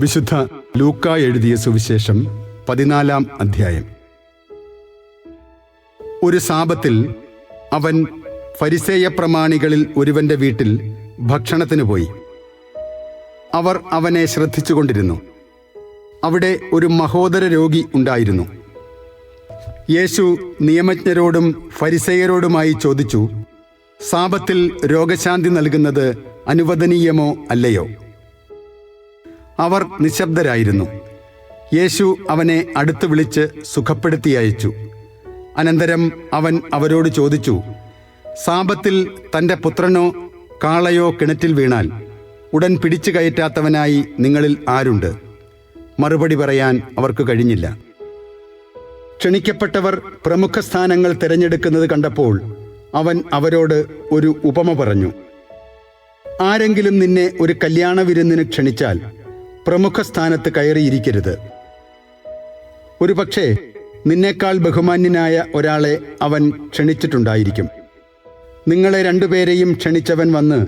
വിശുദ്ധ ലൂക്ക എഴുതിയ സുവിശേഷം പതിനാലാം അധ്യായം. ഒരു സാപത്തിൽ അവൻ ഫരിസേയ പ്രമാണികളിൽ ഒരുവന്റെ വീട്ടിൽ ഭക്ഷണത്തിന് പോയി. അവർ അവനെ ശ്രദ്ധിച്ചുകൊണ്ടിരുന്നു. അവിടെ ഒരു മഹോദര രോഗി ഉണ്ടായിരുന്നു. യേശു നിയമജ്ഞരോടും ഫരിസേയരോടുമായി ചോദിച്ചു സാപത്തിൽ രോഗശാന്തി നൽകുന്നത് അനുവദനീയമോ അല്ലയോ? അവർ നിശബ്ദരായിരുന്നു. യേശു അവനെ അടുത്ത് വിളിച്ച് സുഖപ്പെടുത്തി അയച്ചു. അനന്തരം അവൻ അവരോട് ചോദിച്ചു സാപത്തിൽ തന്റെ പുത്രനോ കാളയോ കിണറ്റിൽ വീണാൽ ഉടൻ പിടിച്ചു കയറ്റാത്തവനായി നിങ്ങളിൽ ആരുണ്ട്? മറുപടി പറയാൻ അവർക്ക് കഴിഞ്ഞില്ല. ക്ഷണിക്കപ്പെട്ടവർ പ്രമുഖ സ്ഥാനങ്ങൾ തിരഞ്ഞെടുക്കുന്നത് കണ്ടപ്പോൾ അവൻ അവരോട് ഒരു ഉപമ പറഞ്ഞു ആരെങ്കിലും നിന്നെ ഒരു കല്യാണ വിരുന്നിന് ക്ഷണിച്ചാൽ പ്രമുഖ സ്ഥാനത്ത് കയറിയിരിക്കരുത്. ഒരുപക്ഷെ നിന്നേക്കാൾ ബഹുമാന്യനായ ഒരാളെ അവൻ ക്ഷണിച്ചിട്ടുണ്ടായിരിക്കും. നിങ്ങളെ രണ്ടുപേരെയും ക്ഷണിച്ചവൻ വന്ന്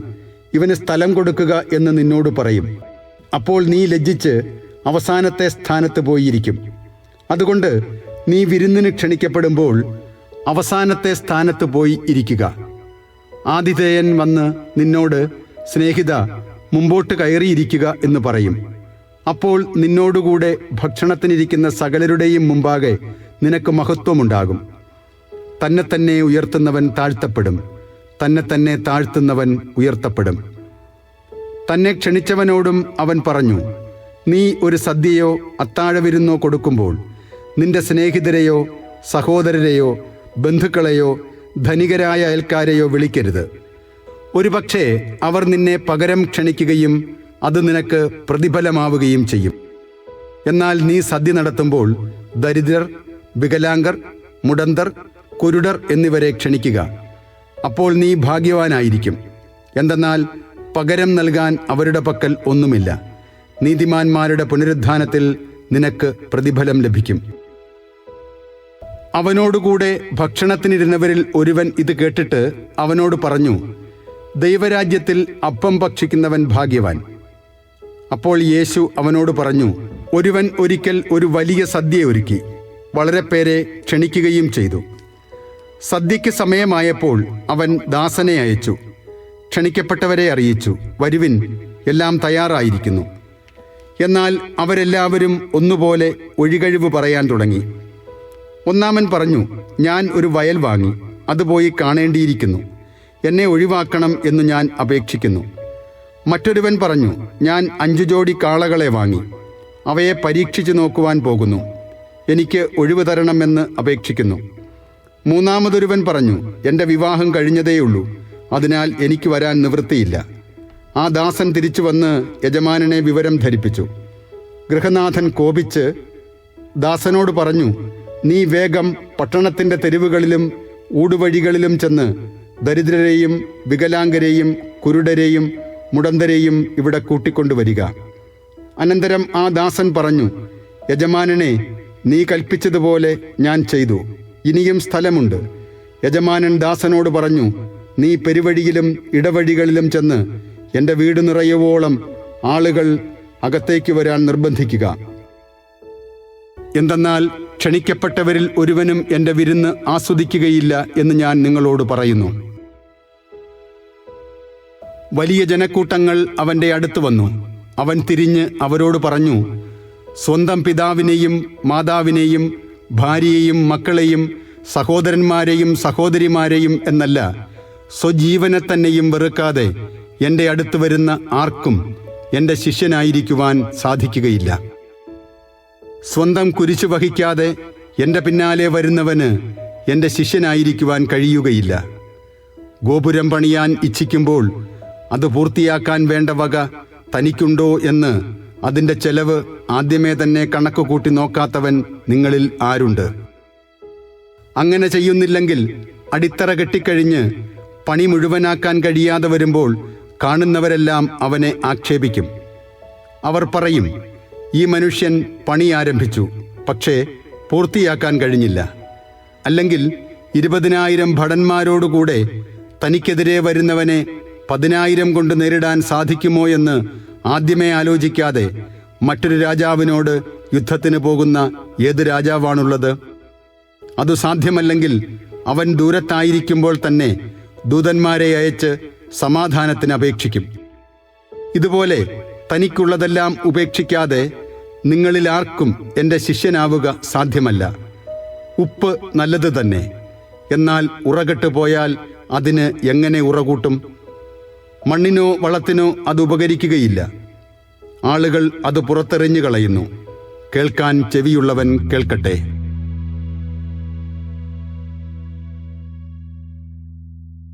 ഇവന് സ്ഥലം കൊടുക്കുക എന്ന് നിന്നോട് പറയും. അപ്പോൾ നീ ലജ്ജിച്ച് അവസാനത്തെ സ്ഥാനത്ത് പോയിരിക്കും. അതുകൊണ്ട് നീ വിരുന്നിന് ക്ഷണിക്കപ്പെടുമ്പോൾ അവസാനത്തെ സ്ഥാനത്ത് പോയി ഇരിക്കുക. ആതിഥേയൻ വന്ന് നിന്നോട് സ്നേഹിത മുമ്പോട്ട് കയറിയിരിക്കുക എന്ന് പറയും. അപ്പോൾ നിന്നോടുകൂടെ ഭക്ഷണത്തിനിരിക്കുന്ന സകലരുടെയും മുമ്പാകെ നിനക്ക് മഹത്വമുണ്ടാകും. തന്നെ തന്നെ ഉയർത്തുന്നവൻ താഴ്ത്തപ്പെടും. തന്നെ തന്നെ താഴ്ത്തുന്നവൻ ഉയർത്തപ്പെടും. തന്നെ ക്ഷണിച്ചവനോടും അവൻ പറഞ്ഞു നീ ഒരു സദ്യയോ അത്താഴവിരുന്നോ കൊടുക്കുമ്പോൾ നിന്റെ സ്നേഹിതരെയോ സഹോദരരെയോ ബന്ധുക്കളെയോ ധനികരായ അയൽക്കാരെയോ വിളിക്കരുത്. ഒരുപക്ഷേ അവർ നിന്നെ പകരം ക്ഷണിക്കുകയും അത് നിനക്ക് പ്രതിഫലമാവുകയും ചെയ്യും. എന്നാൽ നീ സദ്യ നടത്തുമ്പോൾ ദരിദ്രർ വികലാംഗർ മുടന്തർ കുരുടർ എന്നിവരെ ക്ഷണിക്കുക. അപ്പോൾ നീ ഭാഗ്യവാനായിരിക്കും. എന്തെന്നാൽ പകരം നൽകാൻ അവരുടെ പക്കൽ ഒന്നുമില്ല. നീതിമാന്മാരുടെ പുനരുദ്ധാനത്തിൽ നിനക്ക് പ്രതിഫലം ലഭിക്കും. അവനോടുകൂടെ ഭക്ഷണത്തിനിരുന്നവരിൽ ഒരുവൻ ഇത് കേട്ടിട്ട് അവനോട് പറഞ്ഞു ദൈവരാജ്യത്തിൽ അപ്പം ഭക്ഷിക്കുന്നവൻ ഭാഗ്യവാൻ. അപ്പോൾ യേശു അവനോട് പറഞ്ഞു ഒരുവൻ ഒരിക്കൽ ഒരു വലിയ സദ്യ ഒരുക്കി വളരെ പേരെ ക്ഷണിക്കുകയും ചെയ്തു. സദ്യയ്ക്ക് സമയമായപ്പോൾ അവൻ ദാസനെ അയച്ചു ക്ഷണിക്കപ്പെട്ടവരെ അറിയിച്ചു വരുവിൻ എല്ലാം തയ്യാറായിരിക്കുന്നു. എന്നാൽ അവരെല്ലാവരും ഒന്നുപോലെ ഒഴികഴിവ് പറയാൻ തുടങ്ങി. ഒന്നാമൻ പറഞ്ഞു ഞാൻ ഒരു വയൽ വാങ്ങി അതുപോയി കാണേണ്ടിയിരിക്കുന്നു. എന്നെ ഒഴിവാക്കണം എന്ന് ഞാൻ അപേക്ഷിക്കുന്നു. മറ്റൊരുവൻ പറഞ്ഞു ഞാൻ അഞ്ചു ജോഡി കാളകളെ വാങ്ങി. അവയെ പരീക്ഷിച്ചു നോക്കുവാൻ പോകുന്നു. എനിക്ക് ഒഴിവ് തരണമെന്ന് അപേക്ഷിക്കുന്നു. മൂന്നാമതൊരുവൻ പറഞ്ഞു എന്റെ വിവാഹം കഴിഞ്ഞതേയുള്ളൂ. അതിനാൽ എനിക്ക് വരാൻ നിവൃത്തിയില്ല. ആ ദാസൻ തിരിച്ചു വന്ന് യജമാനനെ വിവരം ധരിപ്പിച്ചു. ഗൃഹനാഥൻ കോപിച്ച് ദാസനോട് പറഞ്ഞു നീ വേഗം പട്ടണത്തിന്റെ തെരുവുകളിലും ഊടുവഴികളിലും ചെന്ന് ദരിദ്രരെയും വികലാംഗരെയും കുരുടരെയും മുടന്തരെയും ഇവിടെ കൂട്ടിക്കൊണ്ടുവരിക. അനന്തരം ആ ദാസൻ പറഞ്ഞു യജമാനനെ നീ കൽപ്പിച്ചതുപോലെ ഞാൻ ചെയ്തു. ഇനിയും സ്ഥലമുണ്ട്. യജമാനൻ ദാസനോട് പറഞ്ഞു നീ പെരുവഴിയിലും ഇടവഴികളിലും ചെന്ന് എന്റെ വീട് നിറയുവോളം ആളുകൾ അകത്തേക്ക് വരാൻ നിർബന്ധിക്കുക. എന്തെന്നാൽ ക്ഷണിക്കപ്പെട്ടവരിൽ ഒരുവനും എന്റെ വിരുന്ന് ആസ്വദിക്കുകയില്ല എന്ന് ഞാൻ നിങ്ങളോട് പറയുന്നു. വലിയ ജനക്കൂട്ടങ്ങൾ അവന്റെ അടുത്ത് വന്നു. അവൻ തിരിഞ്ഞ് അവരോട് പറഞ്ഞു സ്വന്തം പിതാവിനെയും മാതാവിനെയും ഭാര്യയെയും മക്കളെയും സഹോദരന്മാരെയും സഹോദരിമാരെയും എന്നല്ല സ്വജീവനെ തന്നെയും വെറുക്കാതെ എന്റെ അടുത്ത് വരുന്ന ആർക്കും എന്റെ ശിഷ്യനായിരിക്കുവാൻ സാധിക്കുകയില്ല. സ്വന്തം കുരിശു വഹിക്കാതെ എന്റെ പിന്നാലെ വരുന്നവന് എന്റെ ശിഷ്യനായിരിക്കുവാൻ കഴിയുകയില്ല. ഗോപുരം പണിയാൻ ഇച്ഛിക്കുമ്പോൾ അത് പൂർത്തിയാക്കാൻ വേണ്ട വക തനിക്കുണ്ടോ എന്ന് അതിന്റെ ചെലവ് ആദ്യമേ തന്നെ കണക്ക് കൂട്ടി നോക്കാത്തവൻ നിങ്ങളിൽ ആരുണ്ട്? അങ്ങനെ ചെയ്യുന്നില്ലെങ്കിൽ അടിത്തറ കെട്ടിക്കഴിഞ്ഞ് പണി മുഴുവനാക്കാൻ കഴിയാതെ വരുമ്പോൾ കാണുന്നവരെല്ലാം അവനെ ആക്ഷേപിക്കും. അവർ പറയും ഈ മനുഷ്യൻ പണി ആരംഭിച്ചു പക്ഷേ പൂർത്തിയാക്കാൻ കഴിഞ്ഞില്ല. അല്ലെങ്കിൽ ഇരുപതിനായിരം ഭടന്മാരോടുകൂടെ തനിക്കെതിരെ വരുന്നവനെ പതിനായിരം കൊണ്ട് നേരിടാൻ സാധിക്കുമോ എന്ന് ആദ്യമേ ആലോചിക്കാതെ മറ്റൊരു രാജാവിനോട് യുദ്ധത്തിന് പോകുന്ന ഏത് രാജാവാണുള്ളത്? അത് സാധ്യമല്ലെങ്കിൽ അവൻ ദൂരത്തായിരിക്കുമ്പോൾ തന്നെ ദൂതന്മാരെ അയച്ച് സമാധാനത്തിന് അപേക്ഷിക്കും. ഇതുപോലെ തനിക്കുള്ളതെല്ലാം ഉപേക്ഷിക്കാതെ നിങ്ങളിൽ ആർക്കും എന്റെ ശിഷ്യനാവുക സാധ്യമല്ല. ഉപ്പ് നല്ലത് തന്നെ. എന്നാൽ ഉറകെട്ട് പോയാൽ അതിന് എങ്ങനെ ഉറകൂട്ടും? മണ്ണിനോ വളത്തിനോ അത് ഉപകരിക്കുകയില്ല. ആളുകൾ അത് പുറത്തെറിഞ്ഞു കളയുന്നു കേൾക്കാൻ ചെവിയുള്ളവൻ കേൾക്കട്ടെ.